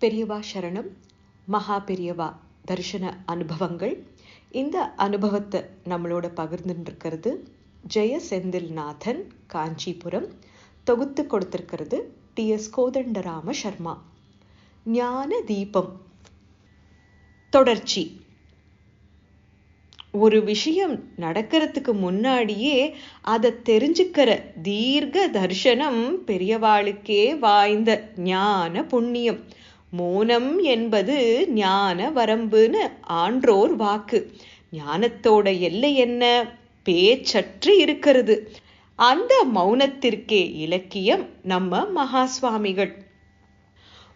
பெரியவா சரணம். மகா பெரியவா தரிசன அனுபவங்கள். இந்த அனுபவத்தை நம்மளோட பகிர்ந்துருக்கிறது இருக்கிறது ஜெய செந்தில்நாதன் காஞ்சிபுரம். தொகுத்து கொடுத்திருக்கிறது டி. எஸ். கோதண்டராம சர்மா. ஞான தீபம். தொடர்ச்சி. ஒரு விஷயம் நடக்கிறதுக்கு முன்னாடியே அதை தெரிஞ்சுக்கிற தீர்க்க தர்ஷனம் பெரியவாளுக்கே வாய்ந்த ஞான புண்ணியம். மௌனம் என்பது ஞான வரம்புன்னு ஆன்றோர் வாக்கு. ஞானத்தோட எல்லை என்ன? பேச்சற்று இருக்கிறது. அந்த மௌனத்திற்கே இலக்கியம் நம்ம மகா சுவாமிகள்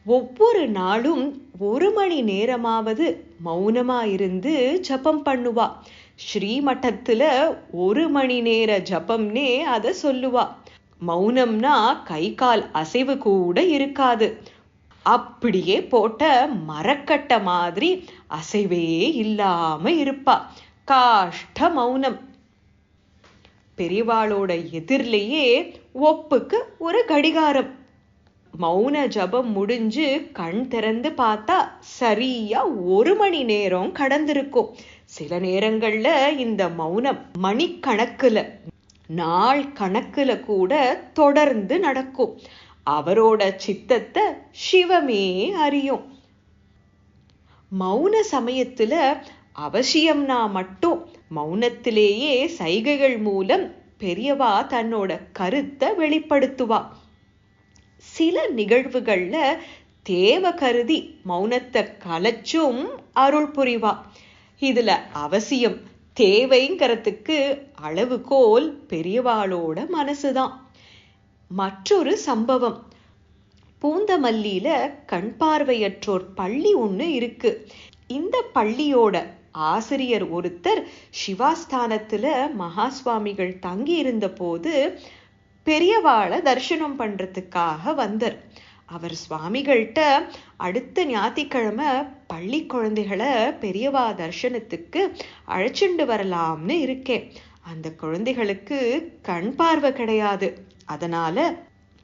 ஒவ்வொரு நாளும் ஒரு மணி நேரமாவது மௌனமா இருந்து ஜபம் பண்ணுவா. ஸ்ரீமட்டத்துல ஒரு மணி நேர ஜபம்னே அத சொல்லுவா. மௌனம்னா கை கால் அசைவு கூட இருக்காது. அப்படியே போட்ட மரக்கட்ட மாதிரி அசைவே இல்லாம இருப்பா. காஷ்ட மௌனம். பெரியவாளோட எதிர்லேயே ஒப்புக்கு ஒரு கடிகாரம். மௌன ஜபம் முடிஞ்சு கண் திறந்து பார்த்தா சரியா ஒரு மணி நேரம் கடந்திருக்கும். சில நேரங்கள்ல இந்த மௌனம் மணிக்கணக்குல நாள் கணக்குல கூட தொடர்ந்து நடக்கும். அவரோட சித்தத்தை சிவமே அறியும். மௌன சமயத்துல அவசியம்னா மட்டும் மௌனத்திலேயே சைகைகள் மூலம் பெரியவா தன்னோட கருத்தை வெளிப்படுத்துவா. சில நிகழ்வுகள்ல தேவ கருதி மௌனத்தை கலைச்சும் அருள் புரிவா. இதுல அவசியம் தேவைங்கிறதுக்கு அளவுகோல் பெரியவாளோட மனசுதான். மற்றொரு சம்பவம். பூந்தமல்லியில கண் பார்வையற்றோர் பள்ளி ஒண்ணு இருக்கு. இந்த பள்ளியோட ஆசிரியர் ஒருத்தர் சிவாஸ்தானத்துல மகாஸ்வாமிகள் தங்கி இருந்த போது பெரியவாளை தரிசனம் பண்றதுக்காக வந்தார். அவர் சுவாமிகள்கிட்ட அடுத்த ஞாயிற்றுக்கிழமை பள்ளி குழந்தைகளை பெரியவா தர்சனத்துக்கு அழைச்சிண்டு வரலாம்னு இருக்கேன். அந்த குழந்தைகளுக்கு கண் பார்வை கிடையாது. அதனால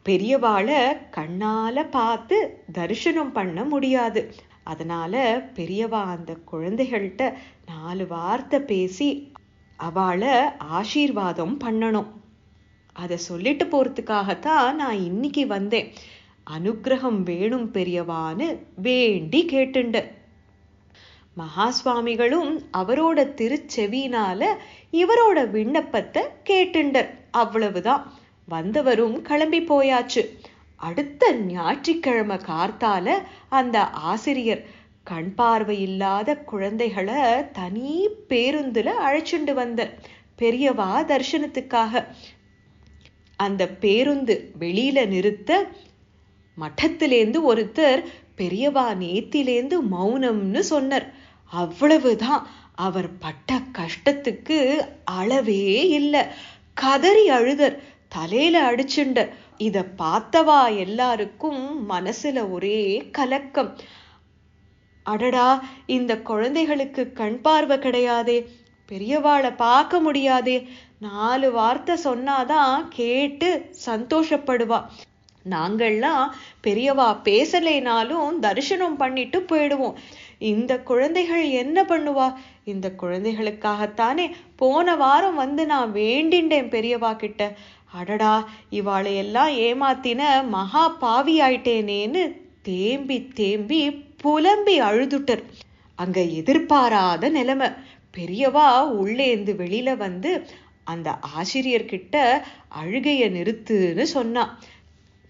பெரியவாளை கண்ணால பார்த்து தரிசனம் பண்ண முடியாது. அதனால பெரியவா அந்த குழந்தைகள்கிட்ட நாலு வார்த்தை பேசி அவளை ஆசீர்வாதம் பண்ணணும். அதை சொல்லிட்டு போறதுக்காகத்தான் நான் இன்னைக்கு வந்தேன். அனுக்கிரகம் வேணும் பெரியவான்னு வேண்டி கேட்டுண்டு. மகாஸ்வாமிகளும் அவரோட திருச்செவினால இவரோட விண்ணப்பத்தை கேட்டுண்டர் அவ்வளவுதான். வந்தவரும் கிளம்பி போயாச்சு. அடுத்த ஞாயிற்றுக்கிழமை கார்த்தால அந்த ஆசிரியர் கண் பார்வை இல்லாத குழந்தைகளை தனி பேருந்துல அழைச்சிண்டு வந்தார். பெரியவா தர்சனத்துக்காக. அந்த பேருந்து வெளியில நிறுத்த மட்டத்திலேந்து ஒருத்தர் பெரியவா நேத்திலேந்து மௌனம்னு சொன்னார். அவ்வளவுதான். அவர் பட்ட கஷ்டத்துக்கு அளவே இல்லை. கதறி அழுதர். தலையில அடிச்சுண்ட. இத பார்த்தவா எல்லாருக்கும் மனசுல ஒரே கலக்கம். அடடா இந்த குழந்தைகளுக்கு கண் பார்வை கிடையாதே. பெரியவாளை பார்க்க முடியாதே. நாலு வார்த்தை சொன்னாதான் கேட்டு சந்தோஷப்படுவா. நாங்கள்லாம் பெரியவா பேசலைனாலும் தரிசனம் பண்ணிட்டு போயிடுவோம். இந்த குழந்தைகள் என்ன பண்ணுவா? இந்த குழந்தைகளுக்காகத்தானே போன வாரம் வந்து நான் வேண்டின்றேன் பெரியவா கிட்ட. அடடா இவாளை எல்லாம் ஏமாத்தின மகா பாவி ஆயிட்டேனேன்னு தேம்பி தேம்பி புலம்பி அழுதுட்டர். அங்க எதிர்பாராத நிலைமை. பெரியவா உள்ளேந்து வெளியில வந்து அந்த ஆசிரியர்கிட்ட அழுகைய நிறுத்துன்னு சொன்னா.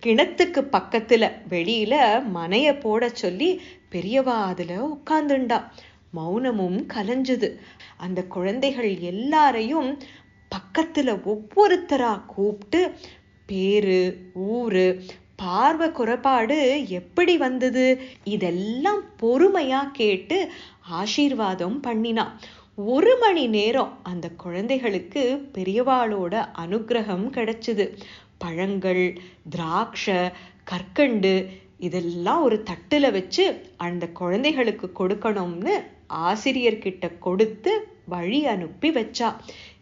கிணத்துக்கு பக்கத்துல வெளியில மனைய போட சொல்லி பெரியவா அதுல உட்கார்ந்துண்டா மௌனமும் கலைஞ்சது. அந்த குழந்தைகள் எல்லாரையும் பக்கத்துல ஒவ்வொருத்தரா கூப்பிட்டு பேரு ஊரு பார்வை குறைபாடு எப்படி வந்தது? இதெல்லாம் பொறுமையா கேட்டு ஆசீர்வாதம் பண்ணினான் ஒரு மணி நேரம் அந்த குழந்தைகளுக்கு பெரியவாளோட அனுகிரகம் கிடைச்சது. பழங்கள் திராட்சை கற்கண்டு இதெல்லாம் ஒரு தட்டுல வச்சு அந்த குழந்தைகளுக்கு கொடுக்கணும்னு ஆசிரியர்கிட்ட கொடுத்து வழி அனுப்பி வச்சா.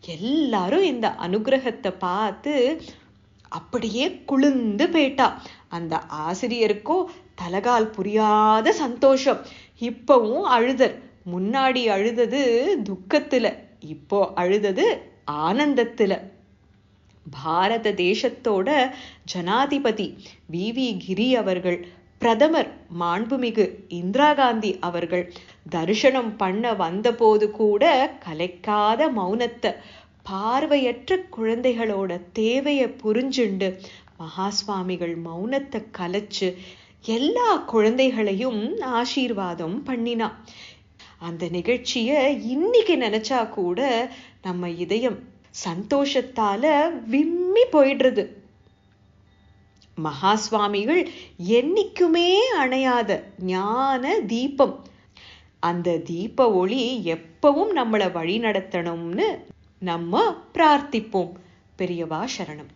எல்லாரும் இந்த அனுகிரகத்தை பார்த்து அப்படியே குளிர்ந்து போயிட்டா. அந்த ஆசிரியருக்கும் தலகால் புரியாத சந்தோஷம். இப்பவும் அழுதர். முன்னாடி அழுதது துக்கத்துல இப்போ அழுதது ஆனந்தத்துல. பாரத தேசத்தோட ஜனாதிபதி வி வி கிரி அவர்கள் பிரதமர் மாண்புமிகு இந்திரா காந்தி அவர்கள் தரிசனம் பண்ண வந்தபோது கூட கலைக்காத மௌனத்தை பார்வையற்ற குழந்தைகளோட தேவையை புரிஞ்சுண்டு மகாஸ்வாமிகள் மௌனத்தை கலைச்சு எல்லா குழந்தைகளையும் ஆசீர்வாதம் பண்ணினா. அந்த நிகழ்ச்சிய இன்னைக்கு நினைச்சா கூட நம்ம இதயம் சந்தோஷத்தால விம்மி போயிடுறது. மகாஸ்வாமிகள் என்னைக்குமே அணையாத ஞான தீபம். அந்த தீப ஒளி எப்பவும் நம்மளை வழி நடத்தணும்னு நம்ம பிரார்த்திப்போம். பெரியவா சரணம்.